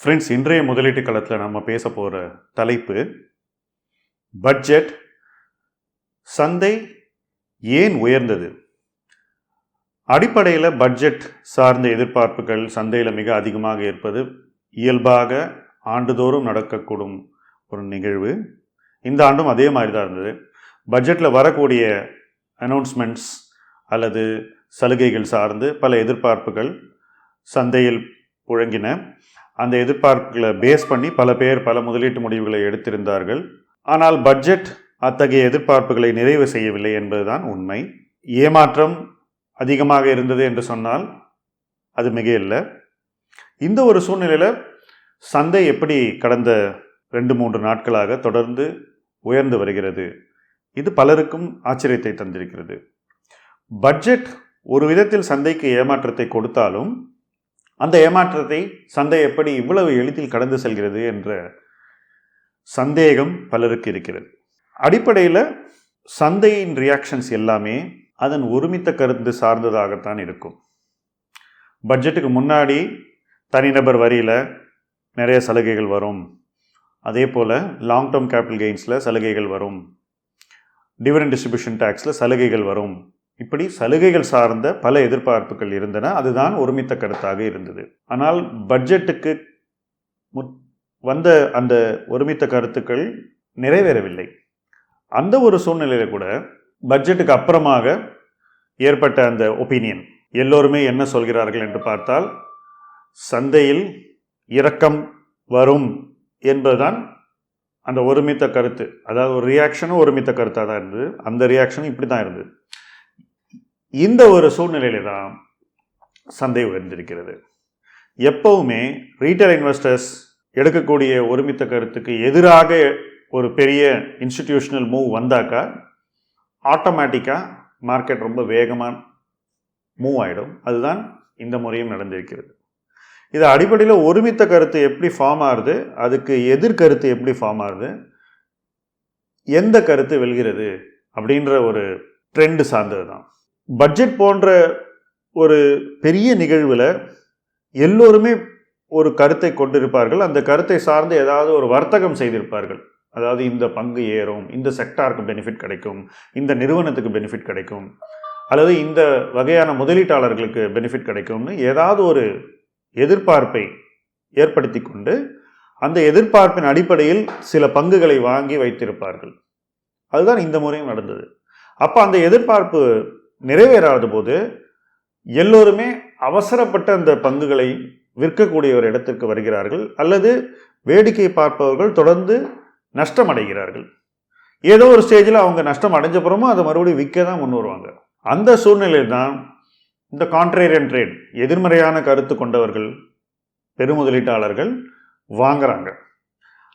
Friends இன்றைய முதலீட்டு களத்தில் நம்ம பேச போகிற தலைப்பு பட்ஜெட் சந்தை ஏன் உயர்ந்தது? அடிப்படையில் பட்ஜெட் சார்ந்த எதிர்பார்ப்புகள் சந்தையில் மிக அதிகமாக இருப்பது இயல்பாக ஆண்டுதோறும் நடக்கக்கூடும் ஒரு நிகழ்வு. இந்த ஆண்டும் அதே மாதிரி தான் இருந்தது பட்ஜெட்டில் வரக்கூடிய அனௌன்ஸ்மெண்ட்ஸ் அல்லது சலுகைகள் சார்ந்து பல எதிர்பார்ப்புகள் சந்தையில் புழங்கின. அந்த எதிர்பார்ப்புகளை பேஸ் பண்ணி பல பேர் பல முதலீட்டு முடிவுகளை எடுத்திருந்தார்கள். ஆனால் பட்ஜெட் அத்தகைய எதிர்பார்ப்புகளை நிறைவு செய்யவில்லை என்பதுதான் உண்மை. ஏமாற்றம் அதிகமாக இருந்தது என்று சொன்னால் அது மிக இல்லை இந்த ஒரு சூழ்நிலையில் சந்தை எப்படி கடந்த ரெண்டு மூன்று நாட்களாக தொடர்ந்து உயர்ந்து வருகிறது இது பலருக்கும் ஆச்சரியத்தை தந்திருக்கிறது. பட்ஜெட் ஒரு விதத்தில் சந்தைக்கு ஏமாற்றத்தை கொடுத்தாலும் அந்த ஏமாற்றத்தை சந்தை எப்படி இவ்வளவு எளிதில் கடந்து செல்கிறது என்ற சந்தேகம் பலருக்கு இருக்கிறது. அடிப்படையில் சந்தையின் ரியாக்ஷன்ஸ் எல்லாமே அதன் ஒருமித்த கருத்து சார்ந்ததாகத்தான் இருக்கும். பட்ஜெட்டுக்கு முன்னாடி தனிநபர் வரியில் நிறைய சலுகைகள் வரும். அதே போல் லாங் டேர்ம் கேபிட்டல் கெயின்ஸில் சலுகைகள் வரும். டிவிடன் டிஸ்ட்ரிபியூஷன் டேக்ஸில் சலுகைகள் வரும். இப்படி சலுகைகள் சார்ந்த பல எதிர்பார்ப்புகள் இருந்தன. அதுதான் ஒருமித்த கருத்தாக இருந்தது. ஆனால் பட்ஜெட்டுக்கு வந்த அந்த ஒருமித்த கருத்துக்கள் நிறைவேறவில்லை. அந்த ஒரு சூழ்நிலையில் கூட பட்ஜெட்டுக்கு அப்புறமாக ஏற்பட்ட அந்த ஒப்பீனியன் எல்லோருமே என்ன சொல்கிறார்கள் என்று பார்த்தால் சந்தையில் இரக்கம் வரும் என்பதுதான் அந்த ஒருமித்த கருத்து. அதாவது ஒரு ரியாக்ஷனும் ஒருமித்த கருத்தாக தான் இருந்தது. அந்த ரியாக்ஷனும் இப்படி தான் இருந்தது. இந்த ஒரு சூழ்நிலையில தான் சந்தை உயர்ந்திருக்கிறது எப்பவுமே ரீட்டைல் இன்வெஸ்டர்ஸ் எடுக்கக்கூடிய ஒருமித்த கருத்துக்கு எதிராக ஒரு பெரிய இன்ஸ்டிடியூஷனல் மூவ் வந்தாக்கா ஆட்டோமேட்டிக்காக மார்க்கெட் ரொம்ப வேகமாக மூவ் ஆகிடும் அதுதான் இந்த முறையும் நடந்திருக்கிறது. இது அடிப்படையில் ஒருமித்த கருத்து எப்படி ஃபார்ம் ஆகுது அதுக்கு எதிர்கருத்து எப்படி ஃபார்ம் ஆகுது எந்த கருத்து வெல்கிறது அப்படின்ற ஒரு ட்ரெண்டு சார்ந்தது தான் பட்ஜெட் போன்ற ஒரு பெரிய நிகழ்வில் எல்லோருமே ஒரு கருத்தை கொண்டிருப்பார்கள். அந்த கருத்தை சார்ந்து ஏதாவது ஒரு வர்த்தகம் செய்திருப்பார்கள். அதாவது இந்த பங்கு ஏறும் இந்த செக்டாருக்கு பெனிஃபிட் கிடைக்கும் இந்த நிறுவனத்துக்கு பெனிஃபிட் கிடைக்கும் அல்லது இந்த வகையான முதலீட்டாளர்களுக்கு பெனிஃபிட் கிடைக்கும்னு ஏதாவது ஒரு எதிர்பார்ப்பை ஏற்படுத்தி கொண்டு அந்த எதிர்பார்ப்பின் அடிப்படையில் சில பங்குகளை வாங்கி வைத்திருப்பார்கள். அதுதான் இந்த முறையும் நடந்தது. அப்போ அந்த எதிர்பார்ப்பு நிறைவேறாத போது எல்லோருமே அவசரப்பட்ட அந்த பங்குகளை விற்கக்கூடிய ஒரு இடத்திற்கு வருகிறார்கள் அல்லது வேடிக்கை பார்ப்பவர்கள் தொடர்ந்து நஷ்டம் அடைகிறார்கள் ஏதோ ஒரு ஸ்டேஜில் அவங்க நஷ்டம் அடைஞ்சப்புறமும் அதை மறுபடியும் விற்க தான் முன் வருவாங்க. அந்த சூழ்நிலையில் தான் இந்த கான்ட்ரேரியன் ட்ரேட் எதிர்மறையான கருத்து கொண்டவர்கள் பெருமுதலீட்டாளர்கள் வாங்குறாங்க.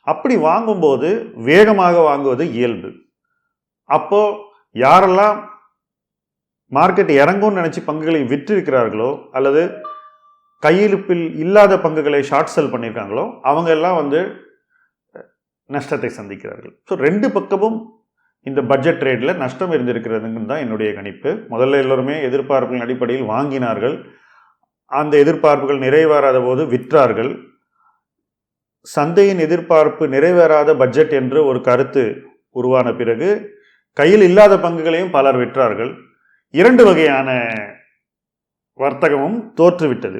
அப்படி வாங்கும்போது வேகமாக வாங்குவது இயல்பு. அப்போது யாரெல்லாம் மார்க்கெட் இறங்கும்னு நினச்சி பங்குகளை விற்றிருக்கிறார்களோ அல்லது கையிருப்பில் இல்லாத பங்குகளை ஷார்ட் செல் பண்ணியிருக்காங்களோ அவங்க எல்லாம் வந்து நஷ்டத்தை சந்திக்கிறார்கள். ஸோ ரெண்டு பக்கமும் இந்த பட்ஜெட் ட்ரேடில் நஷ்டம் இருந்திருக்கிறதுன்னு தான் என்னுடைய கணிப்பு. முதல்ல எல்லோருமே எதிர்பார்ப்புகளின் அடிப்படையில் வாங்கினார்கள். அந்த எதிர்பார்ப்புகள் நிறைவேறாத போது விற்றார்கள். சந்தையின் எதிர்பார்ப்பு நிறைவேறாத பட்ஜெட் என்று ஒரு கருத்து உருவான பிறகு கையில் இல்லாத பங்குகளையும் பலர் விற்றார்கள். இரண்டு வகையான வர்த்தகமும் தோற்றுவிட்டது.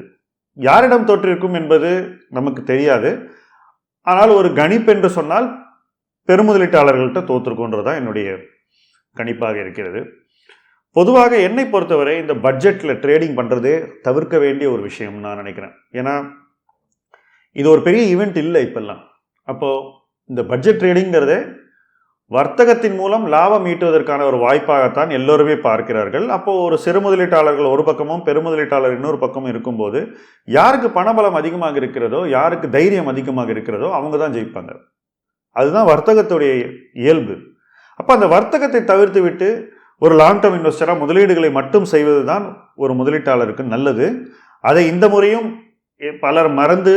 யாரிடம் தோற்றிருக்கும் என்பது நமக்கு தெரியாது. ஆனால் ஒரு கணிப்பு என்று சொன்னால் பெருமுதலீட்டாளர்கள்ட்ட தோற்றுருக்குன்றது தான் என்னுடைய கணிப்பாக இருக்கிறது. பொதுவாக என்னை பொறுத்தவரை இந்த பட்ஜெட்டில் ட்ரேடிங் பண்ணுறதே தவிர்க்க வேண்டிய ஒரு விஷயம் நான் நினைக்கிறேன். ஏன்னா இது ஒரு பெரிய ஈவெண்ட் இல்லை இப்போல்லாம். அப்போது இந்த பட்ஜெட் ட்ரேடிங்கிறதே வர்த்தகத்தின் மூலம் லாபம் ஈட்டுவதற்கான ஒரு வாய்ப்பாகத்தான் எல்லோருமே பார்க்கிறார்கள். அப்போது ஒரு சிறு முதலீட்டாளர்கள் ஒரு பக்கமும் பெருமுதலீட்டாளர் இன்னொரு பக்கமும் இருக்கும்போது யாருக்கு பணபலம் அதிகமாக இருக்கிறதோ யாருக்கு தைரியம் அதிகமாக இருக்கிறதோ அவங்க தான் ஜெயிப்பாங்க. அதுதான் வர்த்தகத்துடைய இயல்பு. அப்போ அந்த வர்த்தகத்தை தவிர்த்து விட்டு ஒரு லாங் டேர்ம் இன்வெஸ்டராக முதலீடுகளை மட்டும் செய்வது தான் ஒரு முதலீட்டாளருக்கு நல்லது. அதை இந்த முறையும் பலர் மறந்து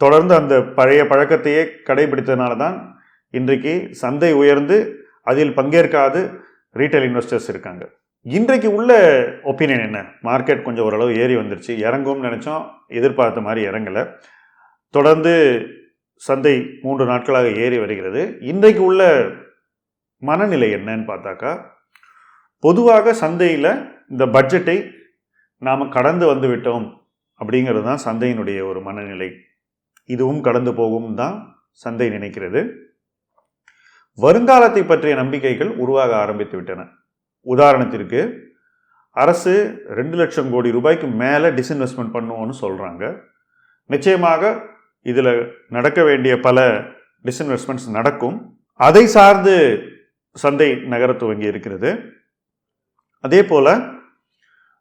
தொடர்ந்து அந்த பழைய பழக்கத்தையே கடைபிடித்ததுனால தான் இன்றைக்கு சந்தை உயர்ந்து அதில் பங்கேற்காது ரீட்டைல் இன்வெஸ்டர்ஸ் இருக்காங்க. இன்றைக்கு உள்ள ஒப்பீனியன் என்ன? மார்க்கெட் கொஞ்சம் ஓரளவு ஏறி வந்துருச்சு. இறங்கும்னு நினச்சோம். எதிர்பார்த்த மாதிரி இறங்கலை. தொடர்ந்து சந்தை மூன்று நாட்களாக ஏறி வருகிறது. இன்றைக்கு உள்ள மனநிலை என்னன்னு பார்த்தாக்கா பொதுவாக சந்தையில் இந்த பட்ஜெட்டை நாம் கடந்து வந்து விட்டோம் அப்படிங்கிறது தான் சந்தையினுடைய ஒரு மனநிலை. இதுவும் கடந்து போகும் தான் சந்தை நினைக்கிறது. வருங்காலத்தை பற்றிய நம்பிக்கைகள் உருவாக ஆரம்பித்து விட்டன. உதாரணத்திற்கு அரசு ரெண்டு லட்சம் கோடி ரூபாய்க்கு மேலே டிஸ்இன்வெஸ்ட்மெண்ட் பண்ணுவோம்னு சொல்கிறாங்க நிச்சயமாக இதில் நடக்க வேண்டிய பல டிஸ்இன்வெஸ்ட்மெண்ட்ஸ் நடக்கும். அதை சார்ந்து சந்தை நகர துவங்கி இருக்கிறது. அதே போல்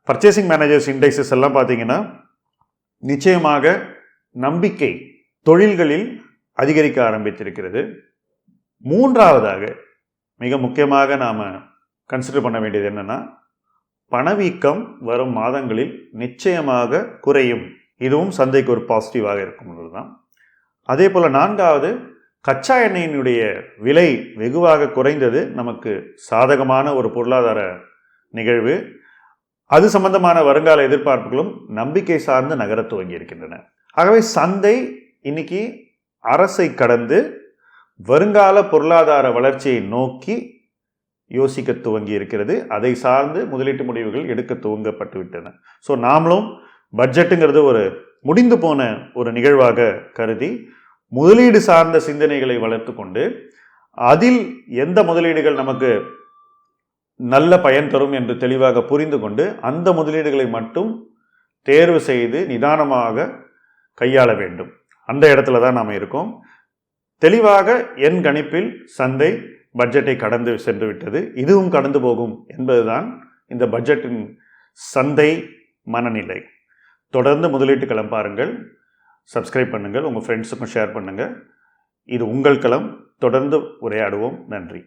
பர்ச்சேசிங் மேனேஜர்ஸ் இண்டெக்ஸஸ் எல்லாம் பார்த்தீங்கன்னா நிச்சயமாக நம்பிக்கை தொழில்களில் அதிகரிக்க ஆரம்பித்திருக்கிறது. மூன்றாவதாக மிக முக்கியமாக நாம் கன்சிடர் பண்ண வேண்டியது என்னென்னா பணவீக்கம் வரும் மாதங்களில் நிச்சயமாக குறையும். இதுவும் சந்தைக்கு ஒரு பாசிட்டிவாக இருக்கும் தான் அதே போல் நான்காவது கச்சா எண்ணெயினுடைய விலை வெகுவாக குறைந்தது நமக்கு சாதகமான ஒரு பொருளாதார நிகழ்வு. அது சம்பந்தமான வருங்கால எதிர்பார்ப்புகளும் நம்பிக்கை சார்ந்து நகர துவங்கி இருக்கின்றன. ஆகவே சந்தை இன்னைக்கு அரசை கடந்து வருங்கால பொருளாதார வளர்ச்சியை நோக்கி யோசிக்க துவங்கி இருக்கிறது. அதை சார்ந்து முதலீட்டு முடிவுகள் எடுக்க துவங்கப்பட்டு விட்டன. ஸோ நாமளும் பட்ஜெட்டுங்கிறது ஒரு முடிந்து போன ஒரு நிகழ்வாக கருதி முதலீடு சார்ந்த சிந்தனைகளை வளர்த்து கொண்டு அதில் எந்த முதலீடுகள் நமக்கு நல்ல பயன் தரும் என்று தெளிவாக புரிந்து கொண்டு அந்த முதலீடுகளை மட்டும் தேர்வு செய்து நிதானமாக கையாள வேண்டும். அந்த இடத்துல தான் நாம் இருக்கோம். தெளிவாக என் கணிப்பில் சந்தை பட்ஜெட்டை கடந்து சென்று விட்டது இதுவும் கடந்து போகும் என்பதுதான் இந்த பட்ஜெட்டின் சந்தை மனநிலை. தொடர்ந்து முதலீட்டு களம் பாருங்கள். சப்ஸ்கிரைப் பண்ணுங்கள். உங்கள் ஃப்ரெண்ட்ஸுக்கும் ஷேர் பண்ணுங்கள் இது உங்கள் களம். தொடர்ந்து உரையாடுவோம். நன்றி.